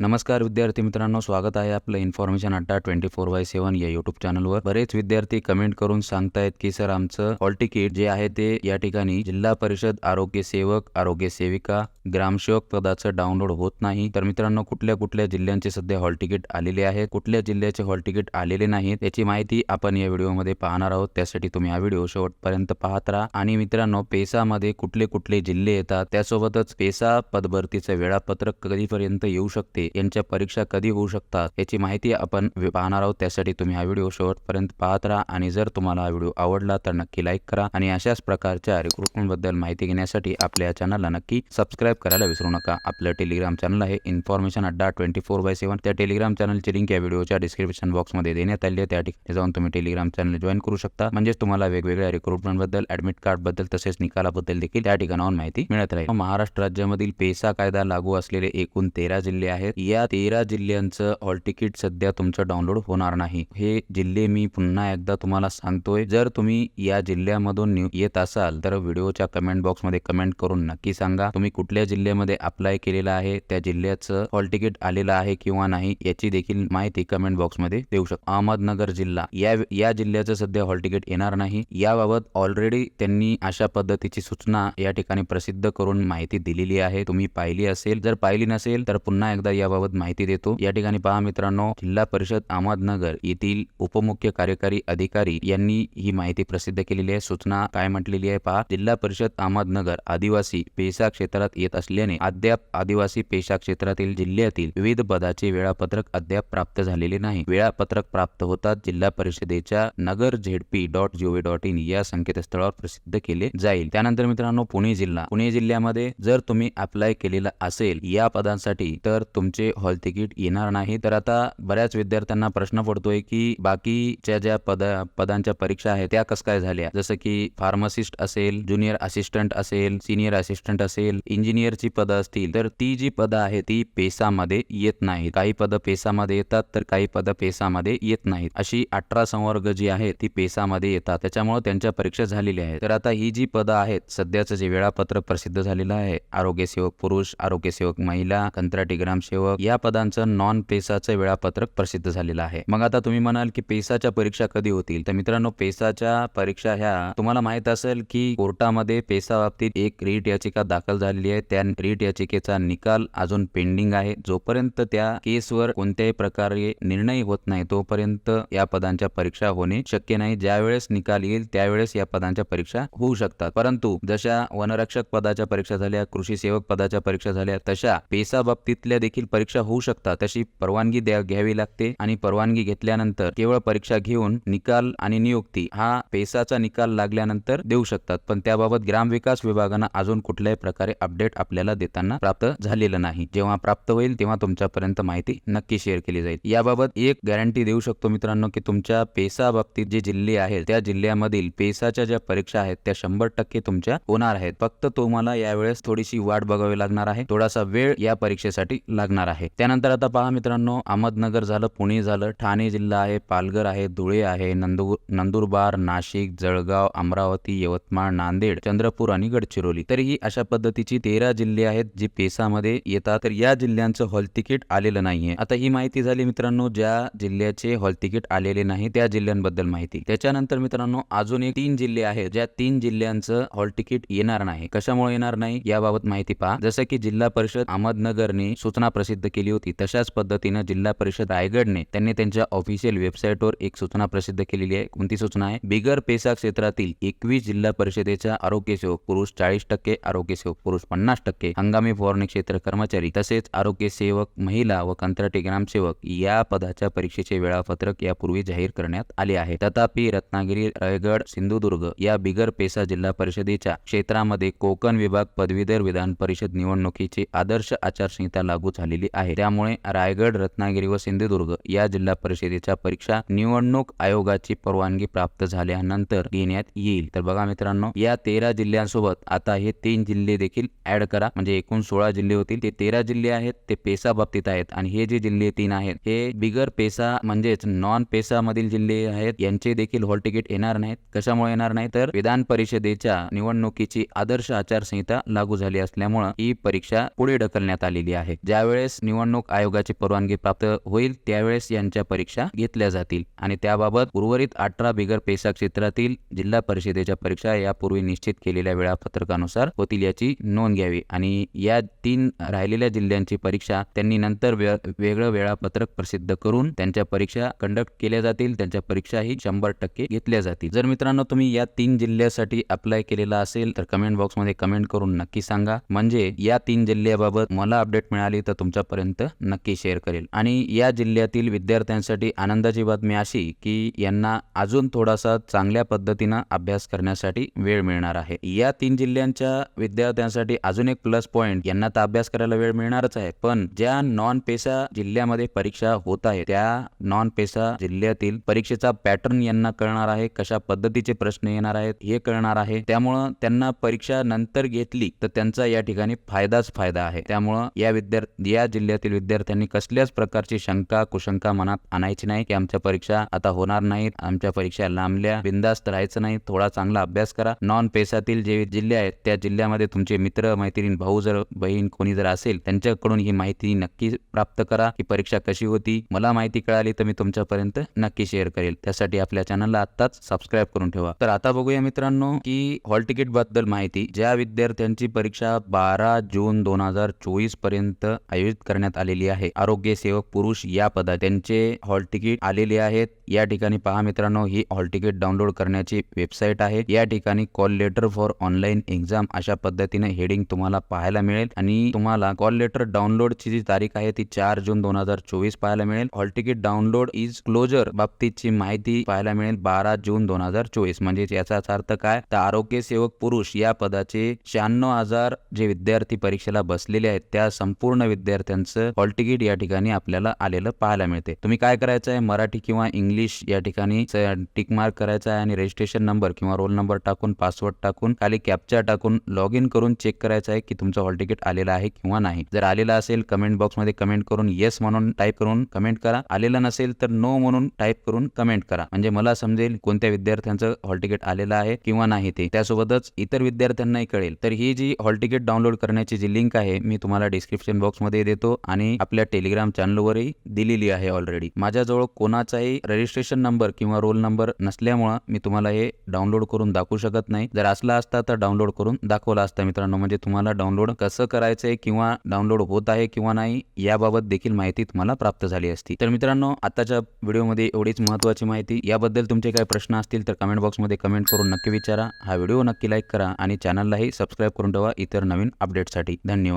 नमस्कार विद्यार्थी मित्रांनो स्वागत आहे आपलं information Adda twenty four by seven या युट्यूब चॅनलवर बरेच विद्यार्थी कमेंट करून सांगतायत की सर आमचं हॉल तिकीट जे आहे ते या ठिकाणी जिल्हा परिषद आरोग्य सेवक आरोग्य सेविका ग्रामसेवक पदाचं डाउनलोड होत नाही. तर मित्रांनो कुठल्या कुठल्या जिल्ह्यांचे सध्या हॉल तिकीट आलेले आहेत? कुठल्या जिल्ह्याचे हॉल तिकीट आलेले नाहीत? याची माहिती आपण या व्हिडिओमध्ये पाहणार आहोत. त्यासाठी तुम्ही हा व्हिडिओ शेवटपर्यंत पाहत राहा. आणि मित्रांनो पेसामध्ये कुठले कुठले जिल्हे येतात? त्यासोबतच पेसा पदभरतीचं वेळापत्रक कधीपर्यंत येऊ शकते? यांच्या परीक्षा कधी होऊ शकतात याची माहिती आपण पाहणार आहोत. त्यासाठी तुम्ही हा व्हिडिओ शेवटपर्यंत पाहत राहा आणि जर तुम्हाला हा व्हिडिओ आवडला तर नक्की लाईक करा आणि अशाच प्रकारच्या रिक्रुटमेंटबद्दल माहिती घेण्यासाठी आपल्या चॅनलला नक्की सबस्क्राईब करायला विसरू नका. आपलं टेलिग्राम चॅनल आहे इन्फॉर्मेशन अड्डा ट्वेंटी फोर बाय सेव्हन त्या टेलिग्राम चॅनलची लिंक या व्हिडिओच्या डिस्क्रिप्शन बॉक्समध्ये देण्यात आली आहे. त्या ठिकाणी जाऊन तुम्ही टेलिग्राम चॅनल जॉईन करू शकता. म्हणजेच तुम्हाला वेगवेगळ्या रिक्रुटमेंटबद्दल ऍडमिट कार्डबद्दल तसेच निकालाबद्दल देखील त्या ठिकाणाहून माहिती मिळत राहील. महाराष्ट्र राज्यामधील पेसा कायदा लागू असलेले एकूण तेरा जिल्हे आहेत. या तेरा जिल्ह्यांचं हॉल तिकीट सध्या तुमचं डाउनलोड होणार नाही. हे जिल्हे मी पुन्हा एकदा तुम्हाला सांगतोय. जर तुम्ही या जिल्ह्यामधून येत असाल तर व्हिडिओच्या कमेंट बॉक्समध्ये कमेंट करून नक्की सांगा. तुम्ही कुठल्या जिल्ह्यामध्ये अप्लाय केलेलं आहे त्या जिल्ह्याचं हॉल तिकीट आलेलं आहे किंवा नाही याची देखील माहिती कमेंट बॉक्समध्ये देऊ शकता. अहमदनगर जिल्हा. या या जिल्ह्याचं सध्या हॉल तिकीट येणार नाही. याबाबत ऑलरेडी त्यांनी अशा पद्धतीची सूचना या ठिकाणी प्रसिद्ध करून माहिती दिलेली आहे. तुम्ही पाहिली असेल. जर पाहिली नसेल तर पुन्हा एकदा या याबाबत माहिती देतो. या ठिकाणी पहा मित्रांनो जिल्हा परिषद अहमदनगर येथील उपमुख्य कार्यकारी अधिकारी यांनी ही माहिती प्रसिद्ध केलेली आहे. सूचना काय म्हटलेली आहे पहा. जिल्हा परिषद अहमदनगर आदिवासी पेशा क्षेत्रात येत असल्याने अद्याप आदिवासी पेशा क्षेत्रातील जिल्ह्यातील विविध पदाचे वेळापत्रक अद्याप प्राप्त झालेले नाही. वेळापत्रक प्राप्त होतात जिल्हा परिषदेच्या Nagar ZP dot G O V dot in या संकेतस्थळावर प्रसिद्ध केले जाईल. त्यानंतर मित्रांनो पुणे जिल्हा. पुणे जिल्ह्यामध्ये जर तुम्ही अप्लाय केलेला असेल या पदांसाठी तर त्यांचे हॉल तिकीट येणार नाही. तर आता बऱ्याच विद्यार्थ्यांना प्रश्न पडतोय की बाकीच्या ज्या पद पदांच्या परीक्षा आहेत त्या कस काय झाल्या? जसं की फार्मासिस्ट असेल ज्युनियर असिस्टंट असेल सिनियर असिस्टंट असेल इंजिनियरची पदं असतील तर ती जी पदं आहेत ती पेसामध्ये येत नाहीत. काही पदं पेसामध्ये येतात तर काही पदं पेसामध्ये येत नाहीत. अशी अठरा संवर्ग जी आहेत ती पेसामध्ये येतात. त्याच्यामुळे त्यांच्या परीक्षा झालेल्या आहेत. तर आता ही जी पदं आहेत सध्याचं जे वेळापत्रक प्रसिद्ध झालेलं आहे आरोग्य सेवक पुरुष आरोग्य सेवक महिला कंत्राटी ग्रामसेवक या पदांचं नॉन पेसाचं वेळापत्रक प्रसिद्ध झालेलं आहे. मग आता तुम्ही म्हणाल की पेसाच्या परीक्षा कधी होतील? तर मित्रांनो पेसाच्या परीक्षा ह्या तुम्हाला माहीत असेल की कोर्टामध्ये पेसा बाबतीत एक रीट याचिका दाखल झालेली आहे. त्या रीट याचिकेचा निकाल अजून पेंडिंग आहे. जोपर्यंत त्या केसवर कोणत्याही प्रकारे निर्णय होत नाही तोपर्यंत या पदांच्या परीक्षा होणे शक्य नाही. ज्यावेळेस निकाल येईल त्यावेळेस या पदांच्या परीक्षा होऊ शकतात. परंतु जशा वनरक्षक पदाच्या परीक्षा झाल्या कृषी सेवक पदाच्या परीक्षा झाल्या तशा पेसा बाबतीतल्या देखील परीक्षा होऊ शकतात. तशी परवानगी द्या घ्यावी लागते आणि परवानगी घेतल्यानंतर केवळ परीक्षा घेऊन निकाल आणि नियुक्ती हा पेसाचा निकाल लागल्यानंतर देऊ शकतात. पण त्याबाबत ग्रामविकास विभागानं अजून कुठल्याही प्रकारे अपडेट आपल्याला देताना प्राप्त झालेलं नाही. जेव्हा प्राप्त होईल तेव्हा तुमच्यापर्यंत माहिती नक्की शेअर केली जाईल. याबाबत एक गॅरंटी देऊ शकतो मित्रांनो की तुमच्या पेसा बाबतीत जे जिल्हे आहेत त्या जिल्ह्यामधील पेसाच्या ज्या परीक्षा आहेत त्या शंभर टक्के तुमच्या होणार आहेत. फक्त तुम्हाला यावेळेस थोडीशी वाट बघावी लागणार आहे. थोडासा वेळ या परीक्षेसाठी लागणार आहे. त्यानंतर आता पहा मित्रांनो अहमदनगर झालं पुणे झालं ठाणे जिल्हा आहे पालघर आहे धुळे आहे नंदू नंदुरबार नाशिक जळगाव अमरावती यवतमाळ नांदेड चंद्रपूर आणि गडचिरोली. तर ही अशा पद्धतीची तेरा जिल्हे आहेत जी पेसामध्ये येतात. तर या जिल्ह्यांचं हॉल तिकीट आलेलं नाहीये. आता ही माहिती झाली मित्रांनो ज्या जिल्ह्याचे हॉल तिकीट आलेले नाही त्या जिल्ह्यांबद्दल माहिती. त्याच्यानंतर मित्रांनो अजून एक तीन जिल्हे आहेत ज्या तीन जिल्ह्यांचं हॉल तिकीट येणार नाही. कशामुळे येणार नाही याबाबत माहिती पहा. जसं की जिल्हा परिषद अहमदनगरने सूचना प्रसिद्ध केली होती. तशाच पद्धतीनं जिल्हा परिषद रायगडने त्यांनी त्यांच्या ऑफिशियल वेबसाईटवर एक सूचना प्रसिद्ध केलेली आहे. कोणती सूचना आहे? बिगर पेसा क्षेत्रातील एकवीस जिल्हा परिषदेच्या आरोग्य सेवक पुरुष चाळीस टक्के आरोग्य सेवक पुरुष पन्नास टक्के हंगामी फवारणी क्षेत्र कर्मचारी तसेच आरोग्य सेवक महिला व कंत्राटी ग्रामसेवक या पदाच्या परीक्षेचे वेळापत्रक यापूर्वी जाहीर करण्यात आले आहे. तथापि रत्नागिरी रायगड सिंधुदुर्ग या बिगर पेसा जिल्हा परिषदेच्या क्षेत्रामध्ये कोकण विभाग पदवीधर विधान परिषद निवडणुकीची आदर्श आचारसंहिता लागू झाली झालेली आहे. त्यामुळे रायगड रत्नागिरी व सिंधुदुर्ग या जिल्हा परिषदेच्या परीक्षा निवडणूक आयोगाची परवानगी प्राप्त झाल्यानंतर घेण्यात येईल. तर बघा मित्रांनो या तेरा जिल्ह्यांसोबत आता हे तीन जिल्हे देखील ऍड करा. म्हणजे एकूण सोळा जिल्हे होतील. ते तेरा जिल्हे आहेत ते पेसा बाबतीत आहेत. आणि हे जे जिल्हे तीन आहेत हे बिगर पेसा म्हणजेच नॉन पेसा मधील जिल्हे आहेत. यांचे देखील हॉल तिकीट येणार नाहीत. कशामुळे येणार नाही? तर विधान परिषदेच्या निवडणुकीची आदर्श आचारसंहिता लागू झाली असल्यामुळे ही परीक्षा पुढे ढकलण्यात आलेली आहे. ज्यावेळेस ज्यावेळेस निवडणूक आयोगाची परवानगी प्राप्त होईल त्यावेळेस यांच्या परीक्षा घेतल्या जातील. आणि त्याबाबत उर्वरित अठरा बिगर पेसा क्षेत्रातील जिल्हा परिषदेच्या परीक्षा यापूर्वी निश्चित केलेल्या वेळापत्रकानुसार होतील याची नोंद घ्यावी. आणि या तीन राहिलेल्या जिल्ह्यांची परीक्षा त्यांनी नंतर वेगळं वेळापत्रक प्रसिद्ध करून त्यांच्या परीक्षा कंडक्ट केल्या जातील. त्यांच्या परीक्षाही शंभर टक्के घेतल्या जातील. जर मित्रांनो तुम्ही या तीन जिल्ह्यासाठी अप्लाय केलेला असेल तर कमेंट बॉक्समध्ये कमेंट करून नक्की सांगा. म्हणजे या तीन जिल्ह्याबाबत मला अपडेट मिळाली तर तुमच्यापर्यंत नक्की शेअर करेल. आणि या जिल्ह्यातील विद्यार्थ्यांसाठी आनंदाची बातमी अशी की यांना अजून थोडासा चांगल्या पद्धतीनं अभ्यास करण्यासाठी वेळ मिळणार आहे. या तीन जिल्ह्यांच्या विद्यार्थ्यांसाठी अजून एक प्लस पॉईंट यांना तर अभ्यास करायला वेळ मिळणारच आहे. पण ज्या नॉन पेसा जिल्ह्यामध्ये परीक्षा होत आहे त्या नॉन पेसा जिल्ह्यातील परीक्षेचा पॅटर्न यांना कळणार आहे कशा पद्धतीचे प्रश्न येणार आहेत हे कळणार आहे. त्यामुळं त्यांना परीक्षा नंतर घेतली तर त्यांचा या ठिकाणी फायदाच फायदा आहे. त्यामुळं या विद्यार्थी या जिल्ह्यातील विद्यार्थ्यांनी कसल्याच प्रकारची शंका कुशंका मनात आणायची नाही की आमच्या परीक्षा आता होणार नाहीत आमच्या परीक्षा लांबल्या बिंदास्त राहायचं नाही थोडा चांगला अभ्यास करा. नॉन पेसातील जे जिल्हे आहेत त्या जिल्ह्यामध्ये तुमचे मित्र मैत्रीण भाऊ जर बहीण कोणी जर असेल त्यांच्याकडून ही माहिती नक्की प्राप्त करा की परीक्षा कशी होती. मला माहिती कळाली तर मी तुमच्यापर्यंत नक्की शेअर करेल. त्यासाठी आपल्या चॅनलला आत्ताच सबस्क्राईब करून ठेवा. तर आता बघूया मित्रांनो की हॉल तिकीटबद्दल माहिती. ज्या विद्यार्थ्यांची परीक्षा बारा जून दोन हजार चोवीसपर्यंत आयोजित करण्यात आलेली आहे. आरोग्य सेवक पुरुष या पदा त्यांचे हॉल तिकीट आलेले आहेत. या ठिकाणी पहा मित्रांनो ही हॉल तिकीट डाउनलोड करण्याची वेबसाईट आहे. या ठिकाणी call letter for online exam अशा पद्धतीने हेडिंग तुम्हाला पाहायला मिळेल आणि तुम्हाला कॉल लेटर डाउनलोडची जी तारीख आहे ती चार जून दोन हजार चोवीस पाहायला मिळेल. Hall ticket download is closure बाबतीतची माहिती पाहायला मिळेल बारा जून दोन हजार चोवीस. म्हणजे याचाच अर्थ काय? तर आरोग्य सेवक पुरुष या पदाचे शहाण्णव हजार जे विद्यार्थी परीक्षेला बसलेले आहेत त्या संपूर्ण विद्यार्थी विद्यार्थ्यांचं हॉल तिकीट या ठिकाणी आपल्याला आलेलं पाहायला मिळते. तुम्ही काय करायचं आहे? मराठी किंवा इंग्लिश या ठिकाणी टिक मार्क करायचा आहे आणि रजिस्ट्रेशन नंबर किंवा रोल नंबर टाकून पासवर्ड टाकून खाली कॅप्चा टाकून लॉग इन करून चेक करायचं आहे की तुमचं हॉल तिकीट आलेलं आहे किंवा नाही. जर आलेलं असेल कमेंट बॉक्समध्ये कमेंट करून येस म्हणून टाईप करून कमेंट करा. आलेलं नसेल तर नो म्हणून टाईप करून कमेंट करा. म्हणजे मला समजेल कोणत्या विद्यार्थ्यांचं हॉल तिकीट आलेलं आहे किंवा नाही ते. त्यासोबतच इतर विद्यार्थ्यांनाही कळेल. तर ही जी हॉल तिकीट डाउनलोड करण्याची जी लिंक आहे मी तुम्हाला डिस्क्रिप्शन बॉक्समध्ये देतो आणि आपल्या टेलिग्राम चॅनलवरही दिलेली आहे ऑलरेडी माझ्याजवळ कोणाचाही रजिस्ट्रेशन नंबर किंवा रोल नंबर नसल्यामुळं मी तुम्हाला हे डाउनलोड करून दाखवू शकत नाही. जर असला असता तर डाउनलोड करून दाखवला असता मित्रांनो. म्हणजे तुम्हाला डाउनलोड कसं करायचंय किंवा डाउनलोड होत आहे किंवा नाही याबाबत देखील माहिती तुम्हाला प्राप्त झाली असती. तर मित्रांनो आताच्या व्हिडिओमध्ये एवढीच महत्त्वाची माहिती. याबद्दल तुमचे काही प्रश्न असतील तर कमेंट बॉक्समध्ये कमेंट करून नक्की विचारा. हा व्हिडिओ नक्की लाईक करा आणि चॅनललाही सबस्क्राईब करून ठेवा इतर नवीन अपडेटसाठी धन्यवाद.